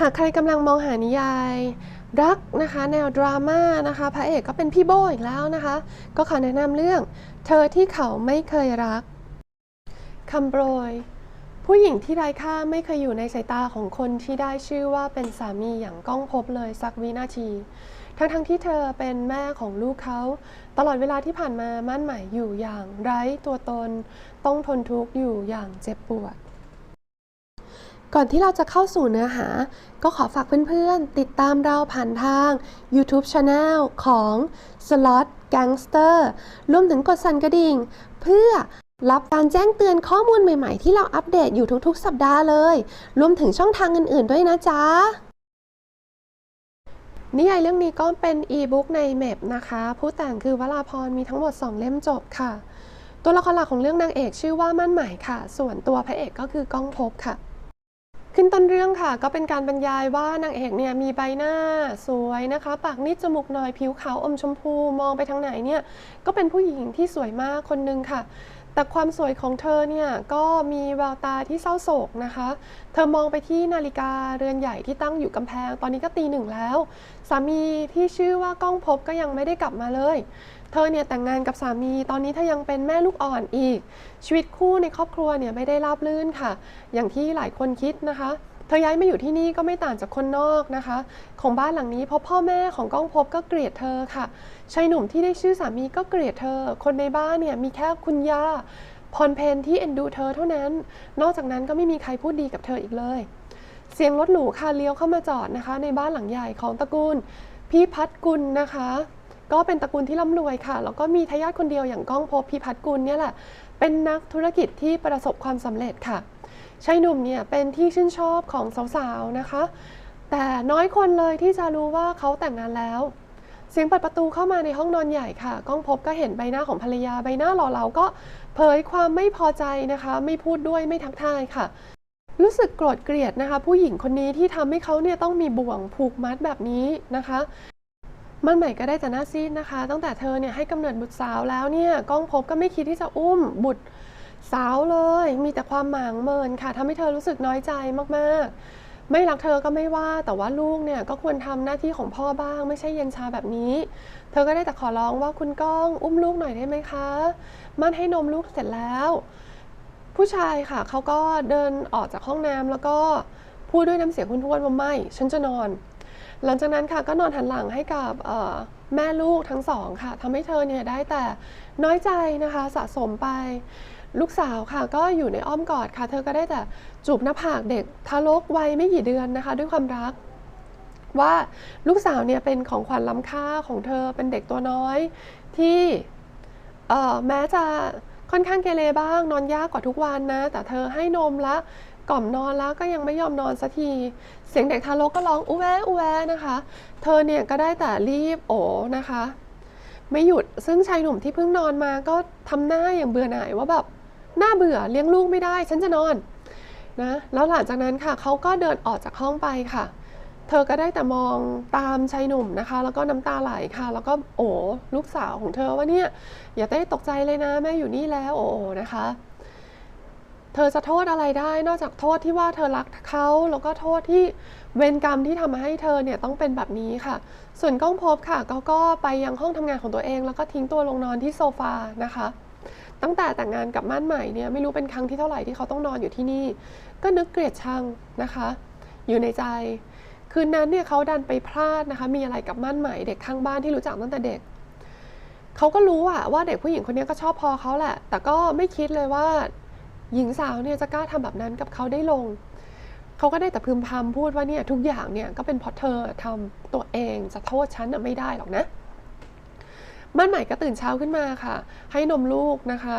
หากใครกำลังมองหานิยายรักนะคะแนวดราม่านะคะพระเอกก็เป็นพี่โบอีกแล้วนะคะ ก็ขอแนะนำเรื่อง เธอที่เขาไม่เคยรักคำโปรย ผู้หญิงที่ไร้ค่าไม่เคยอยู่ในสายตาของคนที่ได้ชื่อว่าเป็นสามีอย่างก้องพบเลยสักวินาที ทั้งๆทที่เธอเป็นแม่ของลูกเขา ตลอดเวลาที่ผ่านมามั่นหมายอยู่อย่างไร้ตัวตน ต้องทนทุกข์อยู่อย่างเจ็บปวด ก่อนที่เราจะเข้าสู่เนื้อหา ก็ขอฝากเพื่อนๆ ติดตามเราผ่านทาง YouTube Channel ของ Slot Gangster รวมถึงกดสั่นกระดิ่ง เพื่อรับการแจ้งเตือนข้อมูลใหม่ๆ ที่เราอัปเดตอยู่ทุกๆ สัปดาห์เลย รวมถึงช่องทางอื่น ๆ ด้วยนะจ๊ะนิยายเรื่องนี้ก็เป็นอีบุ๊กในเมพนะคะ ผู้แต่งคือวราพรมีทั้งหมด 2 เล่มจบค่ะ ตัวละครหลักของเรื่องนางเอกชื่อว่ามั่นหมายค่ะ ส่วนตัวพระเอกก็คือก้องภพค่ะ ขึ้นต้นเรื่องค่ะก็เป็นการบรรยายว่านางเอกเนี่ยมีใบหน้าสวยนะคะ ปากนิดจมูกหน่อยผิวขาวอมชมพูมองไปทางไหนเนี่ยก็เป็นผู้หญิงที่สวยมากคนหนึงค่ะ แต่ความสวยของเธอเนี่ยก็มีแววตาที่เศร้าโศกนะคะ เธอมองไปที่นาฬิกาเรือนใหญ่ที่ตั้งอยู่กำแพง ตอนนี้ก็ตีหนึ่งแล้ว สามีที่ชื่อว่าก้องภพก็ยังไม่ได้กลับมาเลย เธอเนี่ยแต่งงานกับสามี ตอนนี้เธอยังเป็นแม่ลูกอ่อนอีก ชีวิตคู่ในครอบครัวเนี่ยไม่ได้ราบรื่นค่ะ อย่างที่หลายคนคิดนะคะ อย้ายมาอยู่ที่นี่ก็ไม่ต่างจากคนนอกนะคะ ของบ้านหลังนี้เพราะพ่อแม่ของก้องภพก็เกลียดเธอค่ะชายหนุ่มที่ได้ชื่อสามีก็เกลียดเธอ คนในบ้านเนี่ยมีแค่คุณย่าพรเพนที่เอ็นดูเธอเท่านั้น นอกจากนั้นก็ไม่มีใครพูดดีกับเธออีกเลย เสียงรถหรูค่ะเลี้ยวเข้ามาจอดนะคะ ในบ้านหลังใหญ่ของตระกูลพี่พัฒกุลนะคะ ก็เป็นตระกูลที่ร่ำรวยค่ะ แล้วก็มีทายาทคนเดียวอย่างก้องภพพิพัฒกุลเนี่ยแหละ เป็นนักธุรกิจที่ประสบความสำเร็จค่ะ ชายหนุ่มเนี่ยเป็นที่ชื่นชอบของสาวๆนะคะ แต่น้อยคนเลยที่จะรู้ว่าเขาแต่งงานแล้ว เสียงเปิดประตูเข้ามาในห้องนอนใหญ่ค่ะก้องพบก็เห็นใบหน้าของภรรยาใบหน้าหล่อเหลาก็เผยความไม่พอใจนะคะ ไม่พูดด้วยไม่ทักทายค่ะรู้สึกโกรธเกลียดนะคะ ผู้หญิงคนนี้ที่ทำให้เขาเนี่ยต้องมีบ่วงผูกมัดแบบนี้นะคะ มันใหม่ก็ได้แต่หน้าซีดนะคะ ตั้งแต่เธอเนี่ยให้กำเนิดบุตรสาวแล้วเนี่ยก้องพบก็ไม่คิดที่จะอุ้มบุตร สาวเลย มีแต่ความหมางเมินค่ะทำให้เธอรู้สึกน้อยใจมากๆ ไม่รักเธอก็ไม่ว่า แต่ว่าลูกเนี่ยก็ควรทำหน้าที่ของพ่อบ้าง ไม่ใช่เย็นชาแบบนี้ เธอก็ได้แต่ขอร้องว่าคุณก้องอุ้มลูกหน่อยได้ไหมคะ มันให้นมลูกเสร็จแล้ว ผู้ชายค่ะเขาก็เดินออกจากห้องน้ำแล้วก็พูดด้วยน้ำเสียงคุณทวนว่าไม่ ฉันจะนอน หลังจากนั้นค่ะก็นอนหันหลังให้กับแม่ลูกทั้งสองค่ะทำให้เธอเนี่ยได้แต่น้อยใจนะคะ สะสมไป ลูกสาวค่ะก็อยู่ในอ้อมกอดค่ะ เธอก็ได้แต่จูบหน้าผากเด็กทารกวัยไม่กี่เดือนนะคะ ด้วยความรัก ว่าลูกสาวเนี่ยเป็นของขวัญล้ำค่าของเธอเป็นเด็กตัวน้อย ที่เอ่อแม้จะค่อนข้างเกเรบ้าง นอนยากกว่าทุกวันนะ แต่เธอให้นมแล้วกล่อมนอนแล้วก็ยังไม่ยอมนอนสักที เสียงเด็กทารกก็ร้องอุแวอุแวนะคะ เธอเนี่ยก็ได้แต่รีบโอนะคะ ไม่หยุดซึ่งชายหนุ่มที่เพิ่งนอนมาก็ทำหน้าอย่างเบื่อหน่ายว่าแบบ น่าเบื่อเลี้ยงลูกไม่ได้ฉันจะนอนนะแล้วหลังจากนั้นค่ะเขาก็เดินออกจากห้องไปค่ะ เธอก็ได้แต่มองตามชายหนุ่มนะคะ แล้วก็น้ำตาไหลค่ะ แล้วก็โอ้ลูกสาวของเธอว่าเนี่ยอย่าได้ตกใจเลยนะแม่อยู่นี่แล้วโอ้นะคะ เธอจะโทษอะไรได้นอกจากโทษที่ว่าเธอรักเขาแล้วก็โทษที่เวรกรรมที่ทำให้เธอเนี่ยต้องเป็นแบบนี้ค่ะ ส่วนก้องพบค่ะเขาก็ไปยังห้องทำงานของตัวเอง แล้วก็ทิ้งตัวลงนอนที่โซฟานะคะ ตั้งแต่แต่งงานกับม่านใหม่เนี่ยไม่รู้เป็นครั้งที่เท่าไหร่ที่เขาต้องนอนอยู่ที่นี่ ก็นึกเกลียดชังนะคะ อยู่ในใจ คืนนั้นเนี่ยเขาดันไปพลาดนะคะ มีอะไรกับม่านใหม่เด็กข้างบ้านที่รู้จักตั้งแต่เด็กเขาก็รู้อะว่าเด็กผู้หญิงคนนี้ก็ชอบพอเขาแหละ แต่ก็ไม่คิดเลยว่า หญิงสาวเนี่ยจะกล้าทำแบบนั้นกับเขาได้ลงเขาก็ได้แต่พึมพำพูดว่าเนี่ยทุกอย่างเนี่ยก็เป็นเพราะเธอทำตัวเองจะโทษฉันน่ะไม่ได้หรอกนะ ม่านใหม่ก็ตื่นเช้าขึ้นมาค่ะ ให้นมลูกนะคะ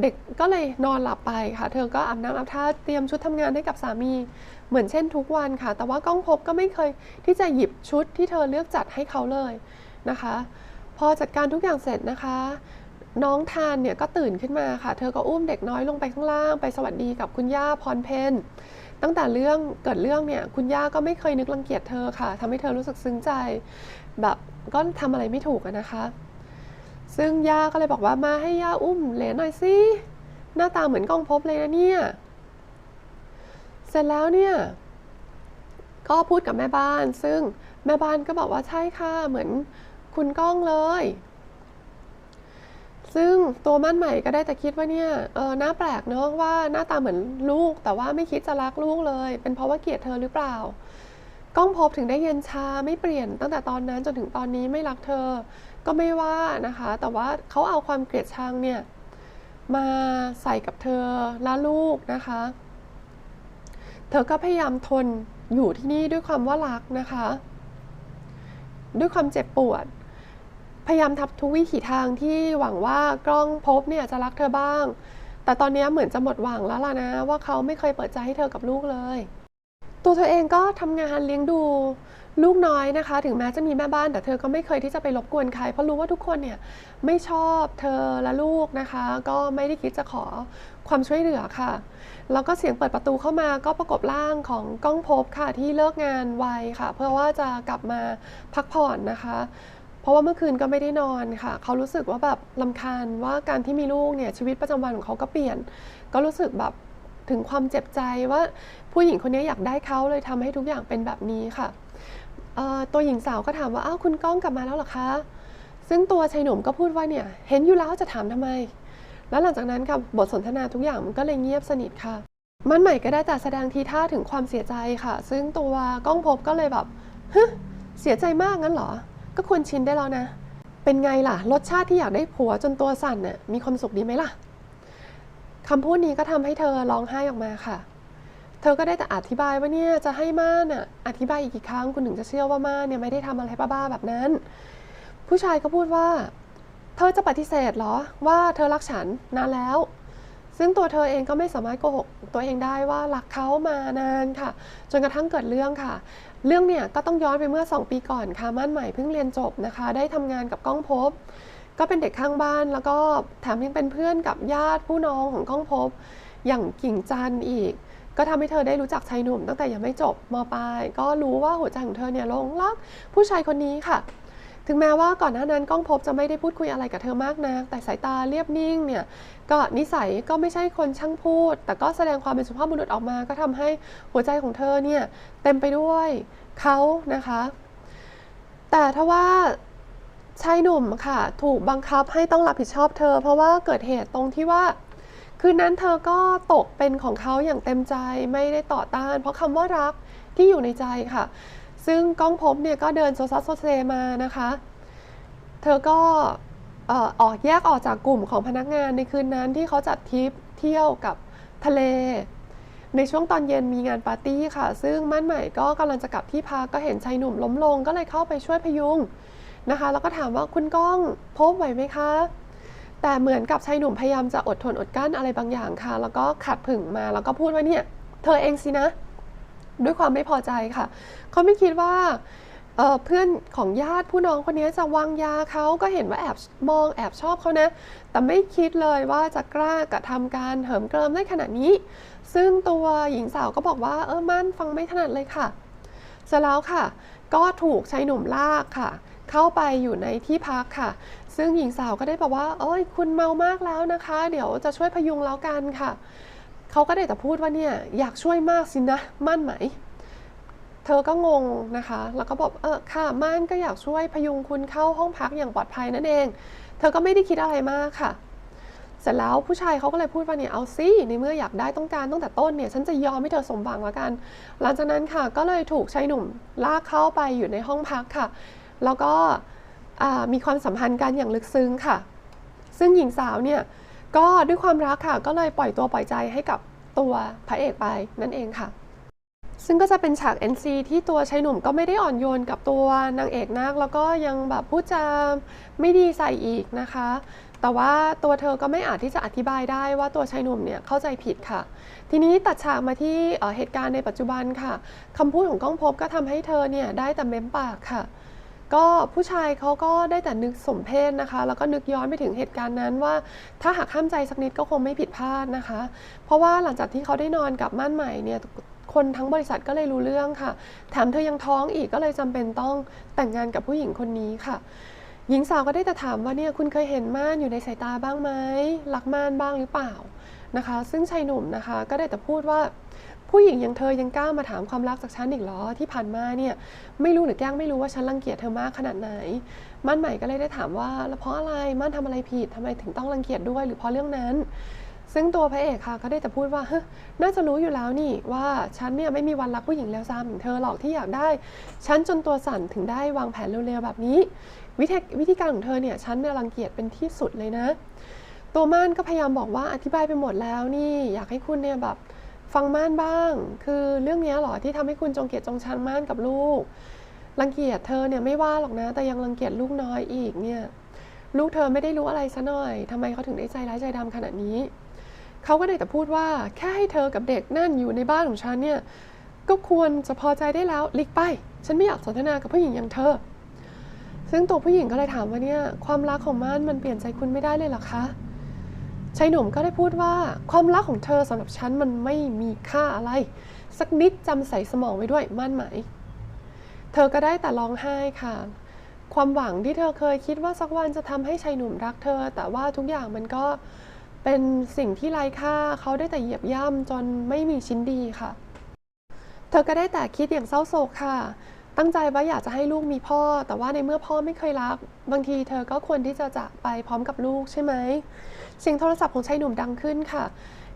เด็กก็เลยนอนหลับไปค่ะ เธอก็อาบน้ำอาบท่าเตรียมชุดทำงานให้กับสามี เหมือนเช่นทุกวันค่ะ แต่ว่าก้องพบก็ไม่เคยที่จะหยิบชุดที่เธอเลือกจัดให้เขาเลยนะคะ พอจัดการทุกอย่างเสร็จนะคะ น้องทานเนี่ยก็ตื่นขึ้นมาค่ะ เธอก็อุ้มเด็กน้อยลงไปข้างล่าง ไปสวัสดีกับคุณย่าพรเพนตั้งแต่เรื่องเกิดเรื่องเนี่ยคุณย่าก็ไม่เคยนึกรังเกียจเธอค่ะทำให้เธอรู้สึกซึ้งใจ แบบก็ทำอะไรไม่ถูกนะคะ ซึ่งย่าก็เลยบอกว่ามาให้ย่าอุ้มเหลนหน่อยสิหน้าตาเหมือนกองพบเลยนะเนี่ย เสร็จแล้วเนี่ย ก็พูดกับแม่บ้าน ซึ่งแม่บ้านก็บอกว่าใช่ค่ะเหมือนคุณก้องเลย ซึ่งตัวมั่นใหม่ก็ได้แต่คิดว่าเนี่ยเออหน้าแปลกเนอะว่าหน้าตาเหมือนลูก แต่ว่าไม่คิดจะรักลูกเลย เป็นเพราะว่าเกลียดเธอหรือเปล่า ก้องพบถึงได้เย็นชาไม่เปลี่ยนตั้งแต่ตอนนั้นจนถึงตอนนี้ไม่รักเธอ ก็ไม่ว่านะคะ แต่ว่าเขาเอาความเกลียดชังเนี่ยมาใส่กับเธอและลูกนะคะ เธอก็พยายามทนอยู่ที่นี่ด้วยความว่ารักนะคะ ด้วยความเจ็บปวด พยายามทำทุกวิถีทางที่หวังว่ากล้องพบเนี่ยจะรักเธอบ้าง แต่ตอนนี้เหมือนจะหมดหวังแล้วล่ะนะ ว่าเขาไม่เคยเปิดใจให้เธอกับลูกเลย ตัวเธอเองก็ทำงานเลี้ยงดู ลูกน้อยนะคะ ถึงแม้จะมีแม่บ้าน แต่เธอก็ไม่เคยที่จะไปรบกวนใคร เพราะรู้ว่าทุกคนเนี่ยไม่ชอบเธอและลูกนะคะ ก็ไม่ได้คิดจะขอความช่วยเหลือค่ะ แล้วก็เสียงเปิดประตูเข้ามาก็ประกบร่างของก้องภพค่ะที่เลิกงานไวค่ะ เพื่อว่าจะกลับมาพักผ่อนนะคะ เพราะว่าเมื่อคืนก็ไม่ได้นอนค่ะ เขารู้สึกว่าแบบลำคาญว่าการที่มีลูกเนี่ยชีวิตประจำวันของเขาก็เปลี่ยน ก็รู้สึกแบบถึงความเจ็บใจว่าผู้หญิงคนนี้อยากได้เขาเลยทำให้ทุกอย่างเป็นแบบนี้ค่ะ ตัวหญิงสาวก็ถามว่า อ้าวคุณก้องกลับมาแล้วหรอคะ ซึ่งตัวชายหนุ่มก็พูดว่าเนี่ย เห็นอยู่แล้วจะถามทำไม แล้วหลังจากนั้นค่ะบทสนทนาทุกอย่างมันก็เลยเงียบสนิทค่ะ มันใหม่ก็ได้แต่แสดงทีท่าถึงความเสียใจค่ะ ซึ่งตัวก้องภพก็เลยแบบฮึเสียใจมากงั้นเหรอ ก็ควรชินได้แล้วนะ เป็นไงล่ะ รสชาติที่อยากได้ผัวจนตัวสั่นน่ะมีความสุขดีไหมล่ะคำพูดนี้ก็ทำให้เธอร้องไห้ออกมาค่ะ เธอก็ได้แต่อธิบายว่าเนี่ยจะให้ม่านน่ะอธิบายอีกกี่ครั้งคุณถึงจะเชื่อว่าม่านเนี่ยไม่ได้ทำอะไรบ้าๆแบบนั้น ผู้ชายก็พูดว่า เธอจะปฏิเสธเหรอว่าเธอรักฉันนานแล้ว ซึ่งตัวเธอเองก็ไม่สามารถโกหกตัวเองได้ว่ารักเขามานานค่ะ จนกระทั่งเกิดเรื่องค่ะ เรื่องเนี่ยก็ต้องย้อนไปเมื่อ 2 ปีก่อนค่ะมั่นใหม่เพิ่งเรียนจบนะคะ ได้ทำงานกับก้องภพก็เป็นเด็กข้างบ้านแล้วก็แถมยังเป็นเพื่อนกับญาติผู้น้องของก้องภพอย่างกิ่งจันทร์อีก ก็ทำให้เธอได้รู้จักชายหนุ่มตั้งแต่ยังไม่จบมปลายก็รู้ว่าหัวใจของเธอเนี่ยหลงรักผู้ชายคนนี้ค่ะ ถึงแม้ว่าก่อนหน้านั้นก้องภพจะไม่ได้พูดคุยอะไรกับเธอมากนะักแต่สายตาเรียบนิ่งเนี่ยก็นิสัยก็ไม่ใช่คนช่างพูด แต่ก็แสดงความเป็นสุภาพบุรุษออกมา ก็ทำให้หัวใจของเธอเนี่ยเต็มไปด้วยเขานะคะ แต่ถ้าว่าชายหนุ่มค่ะ ถูกบังคับให้ต้องรับผิดชอบเธอ เพราะว่าเกิดเหตุตรงที่ว่า คืนนั้นเธอก็ตกเป็นของเขาอย่างเต็มใจไม่ได้ต่อต้าน เพราะคำว่ารักที่อยู่ในใจค่ะ ซึ่งก้องภพเนี่ยก็เดินโซซัสโซเซมานะคะ เธอก็ออออกแยกออกจากกลุ่มของพนักงานในคืนนั้นที่เขาจัดทริปเที่ยวกับทะเล ในช่วงตอนเย็นมีงานปาร์ตี้ค่ะ ซึ่งมั่นใหม่ก็กำลังจะกลับที่พักก็เห็นชายหนุ่มล้มลง ก็เลยเข้าไปช่วยพยุงนะคะ แล้วก็ถามว่าคุณก้องพบไหวไหมคะ แต่เหมือนกับชายหนุ่มพยายามจะอดทนอดกลั้นอะไรบางอย่างค่ะ แล้วก็ขัดผึ่งมาแล้วก็พูดว่าเนี่ยเธอเองสินะ ด้วยความไม่พอใจค่ะ เขาไม่คิดว่าเเพื่อนของญาติผู้น้องคนนี้จะวางยาเขาก็เห็นว่าแอบมองแอบชอบเขานะ แต่ไม่คิดเลยว่าจะกล้ากระทำการเหิมเกริมได้ขนาดนี้ ซึ่งตัวหญิงสาวก็บอกว่าเออมั่นฟังไม่ถนัดเลยค่ะ เสร็จแล้วค่ะ ก็ถูกชายหนุ่มลากค่ะ เข้าไปอยู่ในที่พักค่ะ ซึ่งหญิงสาวก็ได้บอกว่าเอ้ยคุณเมามากแล้วนะคะ เดี๋ยวจะช่วยพยุงแล้วกันค่ะเขาก็ได้แต่พูดว่าเนี่ยอยากช่วยมากสินะมั่นไหม เธอก็งงนะคะ แล้วก็บอกเออค่ะม่านก็อยากช่วยพยุงคุณเข้าห้องพักอย่างปลอดภัยนั่นเอง เธอก็ไม่ได้คิดอะไรมากค่ะเสร็จแล้วผู้ชายเขาก็เลยพูดว่าเนี่ยเอาสิในเมื่ออยากได้ต้องการตั้งแต่ต้นเนี่ยฉันจะยอมให้เธอสมหวังแล้วกัน หลังจากนั้นค่ะก็เลยถูกชายหนุ่มลากเข้าไปอยู่ในห้องพักค่ะ แล้วก็มีความสัมพันธ์กันอย่างลึกซึ้งค่ะ ซึ่งหญิงสาวเนี่ยก็ด้วยความรักค่ะ ก็เลยปล่อยตัวปล่อยใจให้กับตัวพระเอกไปนั่นเองค่ะ ซึ่งก็จะเป็นฉาก NC ที่ตัวชายหนุ่มก็ไม่ได้อ่อนโยนกับตัวนางเอกนัก แล้วก็ยังแบบพูดจาไม่ดีใส่อีกนะคะ แต่ว่าตัวเธอก็ไม่อาจที่จะอธิบายได้ว่าตัวชายหนุ่มเนี่ยเข้าใจผิดค่ะ ทีนี้ตัดฉากมาที่เเหตุการณ์ในปัจจุบันค่ะคำพูดของก้องภพก็ทำให้เธอเนี่ยได้แต่เม้มปากค่ะ ก็ผู้ชายเขาก็ได้แต่นึกสมเพศนะคะ แล้วก็นึกย้อนไปถึงเหตุการณ์นั้นว่า ถ้าหากห้ามใจสักนิดก็คงไม่ผิดพลาดนะคะ เพราะว่าหลังจากที่เขาได้นอนกับม่านใหม่เนี่ยคนทั้งบริษัทก็เลยรู้เรื่องค่ะ แถมเธอยังท้องอีกก็เลยจำเป็นต้องแต่งงานกับผู้หญิงคนนี้ค่ะ หญิงสาวก็ได้แต่ถามว่าเนี่ยคุณเคยเห็นม่านอยู่ในสายตาบ้างไหมรักม่านบ้างหรือเปล่า นะคะ ซึ่งชายหนุ่มนะคะก็ได้แต่พูดว่าผู้หญิงอย่างเธอยังกล้ามาถามความรักจากฉันอีกเหรอที่ผ่านมาเนี่ยไม่รู้หรือแกล้งไม่รู้ว่าฉันรังเกียจเธอมากขนาดไหน มั่นใหม่ก็เลยได้ถามว่าแล้วเพราะอะไรมั่นทำอะไรผิดทำไมถึงต้องรังเกียจด้วยหรือเพราะเรื่องนั้น ซึ่งตัวพระเอกค่ะก็ได้แต่พูดว่าเฮ้น่าจะรู้อยู่แล้วนี่ว่าฉันเนี่ยไม่มีวันรักผู้หญิงเลวทรามอย่างเธอหรอกที่อยากได้ฉันจนตัวสั่นถึงได้วางแผนเร็วๆแบบนี้ วิธีวิธีการของเธอเนี่ยฉันเนี่ยรังเกียจเป็นที่สุดเลยนะ ตัวม่านก็พยายามบอกว่าอธิบายไปหมดแล้วนี่อยากให้คุณเนี่ยแบบฟังม่านบ้าง คือเรื่องนี้หรอที่ทำให้คุณจงเกลียดจงชังม่านกับลูก รังเกียจเธอเนี่ยไม่ว่าหรอกนะ แต่ยังรังเกียจลูกน้อยอีกเนี่ย ลูกเธอไม่ได้รู้อะไรซะหน่อยทำไมเขาถึงได้ใจร้ายใจดำขนาดนี้ เขาก็ได้แต่พูดว่าแค่ให้เธอกับเด็กนั่นอยู่ในบ้านของฉันเนี่ย ก็ควรจะพอใจได้แล้วลิกไป ฉันไม่อยากสนทนากับผู้หญิงอย่างเธอ ซึ่งตัวผู้หญิงก็เลยถามว่าเนี่ยความรักของม่านมันเปลี่ยนใจคุณไม่ได้เลยหรอคะ ชายหนุ่มก็ได้พูดว่าความรักของเธอสำหรับฉันมันไม่มีค่าอะไร สักนิดจำใส่สมองไว้ด้วยมั่นไหม เธอก็ได้แต่ร้องไห้ค่ะ ความหวังที่เธอเคยคิดว่าสักวันจะทำให้ชายหนุ่มรักเธอ แต่ว่าทุกอย่างมันก็เป็นสิ่งที่ไร้ค่าเขาได้แต่เหยียบย่ำจนไม่มีชิ้นดีค่ะ เธอก็ได้แต่คิดอย่างเศร้าโศกค่ะ ตั้งใจว่าอยากจะให้ลูกมีพ่อ แต่ว่าในเมื่อพ่อไม่เคยรัก บางทีเธอก็ควรที่จะจากไปพร้อมกับลูกใช่ไหมเสียงโทรศัพท์ของชายหนุ่มดังขึ้นค่ะ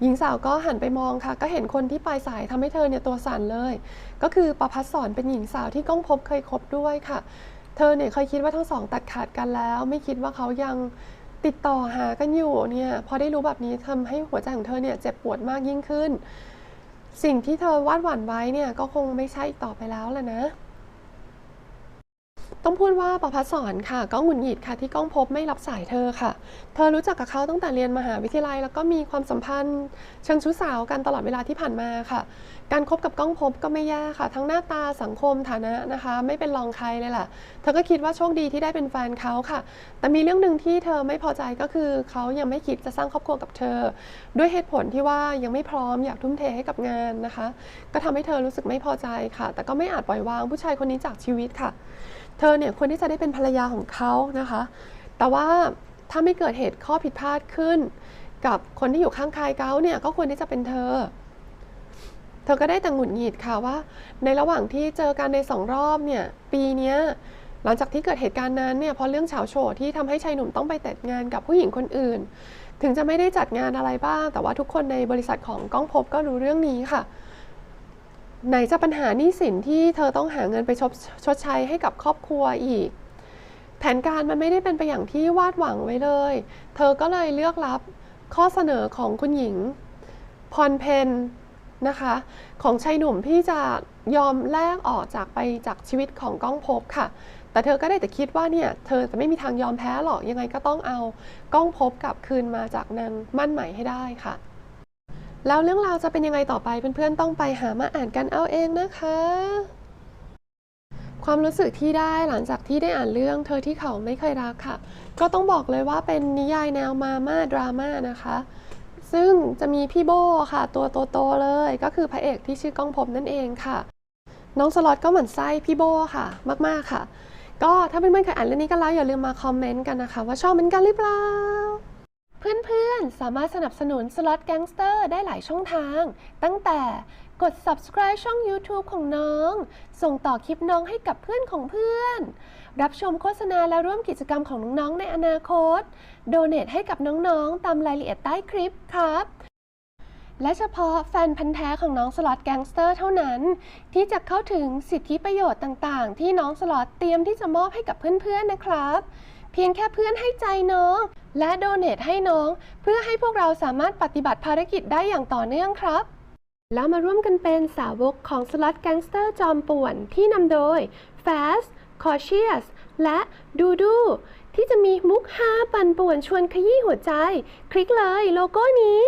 หญิงสาวก็หันไปมองค่ะ ก็เห็นคนที่ปลายสายทำให้เธอเนี่ยตัวสั่นเลย ก็คือประพัสสอนเป็นหญิงสาวที่ก้องพบเคยคบด้วยค่ะ เธอเนี่ยเคยคิดว่าทั้งสองตัดขาดกันแล้ว ไม่คิดว่าเขายังติดต่อหากันอยู่เนี่ยพอได้รู้แบบนี้ทำให้หัวใจของเธอเนี่ยเจ็บปวดมากยิ่งขึ้น สิ่งที่เธอวาดหวั่นไว้เนี่ยก็คงไม่ใช่อีกต่อไปแล้วแหละนะ ต้องพูดว่าประพัสสอนค่ะก็หงุดหงิดค่ะที่ก้องพบไม่รับสายเธอค่ะ เธอรู้จักกับเขาตั้งแต่เรียนมหาวิทยาลัย แล้วก็มีความสัมพันธ์เชิงชู้สาวกันตลอดเวลาที่ผ่านมาค่ะ การคบกับก้องพบก็ไม่แย่ค่ะ ทั้งหน้าตาสังคมฐานะนะคะ ไม่เป็นรองใครเลยล่ะ เธอก็คิดว่าโชคดีที่ได้เป็นแฟนเขาค่ะ แต่มีเรื่องหนึ่งที่เธอไม่พอใจก็คือเขายังไม่คิดจะสร้างครอบครัวกับเธอ ด้วยเหตุผลที่ว่ายังไม่พร้อมอยากทุ่มเทให้กับงานนะคะ ก็ทำให้เธอรู้สึกไม่พอใจค่ะ แต่ก็ไม่อาจปล่อยวางผู้ชายคนนี้จากชีวิตค่ะ เธอเนี่ยควรที่จะได้เป็นภรรยาของเขานะคะ แต่ว่าถ้าไม่เกิดเหตุข้อผิดพลาดขึ้น กับคนที่อยู่ข้างกายเขาเนี่ยก็ควรที่จะเป็นเธอ เธอก็ได้แต่หงุดหงิดค่ะว่า ในระหว่างที่เจอกันในสองรอบเนี่ยปีนี้หลังจากที่เกิดเหตุการณ์นั้นเนี่ยพราะเรื่องเฉาโฉที่ทำให้ชายหนุ่มต้องไปแต่งงานกับผู้หญิงคนอื่น ถึงจะไม่ได้จัดงานอะไรบ้าง แต่ว่าทุกคนในบริษัทของก้องพบก็รู้เรื่องนี้ค่ะ ไหนจะปัญหาหนี้สินที่เธอต้องหาเงินไปชดชดใช้ให้กับครอบครัวอีก แผนการมันไม่ได้เป็นไปอย่างที่วาดหวังไว้เลย เธอก็เลยเลือกรับข้อเสนอของคุณหญิงพรเพนนะคะ ของชายหนุ่มที่จะยอมแลกออกจากไปจากชีวิตของก้องภพค่ะ แต่เธอก็ได้แต่คิดว่าเนี่ย เธอจะไม่มีทางยอมแพ้หรอกยังไงก็ต้องเอาก้องภพกลับคืนมาจากนางมั่นใหม่ให้ได้ค่ะ แล้วเรื่องราวจะเป็นยังไงต่อไปเพื่อนๆต้องไปหามาอ่านกันเอาเองนะคะ ความรู้สึกที่ได้หลังจากที่ได้อ่านเรื่องเธอที่เขาไม่เคยรักค่ะ ก็ต้องบอกเลยว่าเป็นนิยายแนวมาม่าดราม่านะคะ ซึ่งจะมีพี่โบค่ะ ตัวโตๆเลย ก็คือพระเอกที่ชื่อก้องภพนั่นเองค่ะ น้องสล็อตก็เหมือนไส้พี่โบค่ะ มากๆค่ะ ก็ถ้าเพื่อนๆเคยอ่านเรื่องนี้กันแล้วอย่าลืมมาคอมเมนต์กันนะคะ ว่าชอบเหมือนกันหรือเปล่า เพื่อนๆ สามารถสนับสนุนสล็อตแก๊งสเตอร์ได้หลายช่องทาง ตั้งแต่กด subscribe ช่อง YouTube ของน้อง ส่งต่อคลิปน้องให้กับเพื่อนของเพื่อน รับชมโฆษณาและร่วมกิจกรรมของน้องๆ ในอนาคต โดเน a ให้กับน้องๆ ตามรายละเอียดใต้คลิปครับ และเฉพาะแฟนพันธ์แท้ของน้องสล็อตแก๊งสเตอร์เท่านั้น ที่จะเข้าถึงสิทธิประโยชน์ต่างๆ ที่น้องสล็อตเตรียมที่จะมอบให้กับเพื่อนๆ นะครับ เพียงแค่เพื่อนให้ใจน้อง และโดเน a ให้น้อง เพื่อให้พวกเราสามารถปฏิบัติภารกิจได้อย่างต่อเนื่องครับ แล้วมาร่วมกันเป็นสาวกของสล็อตแก๊งสเตอร์จอมป่วนที่นำโดย Fast Cautious และดูดูที่จะมีมุกฮาปั่นป่วนชวนขยี้หัวใจ คลิกเลยโลโก้นี้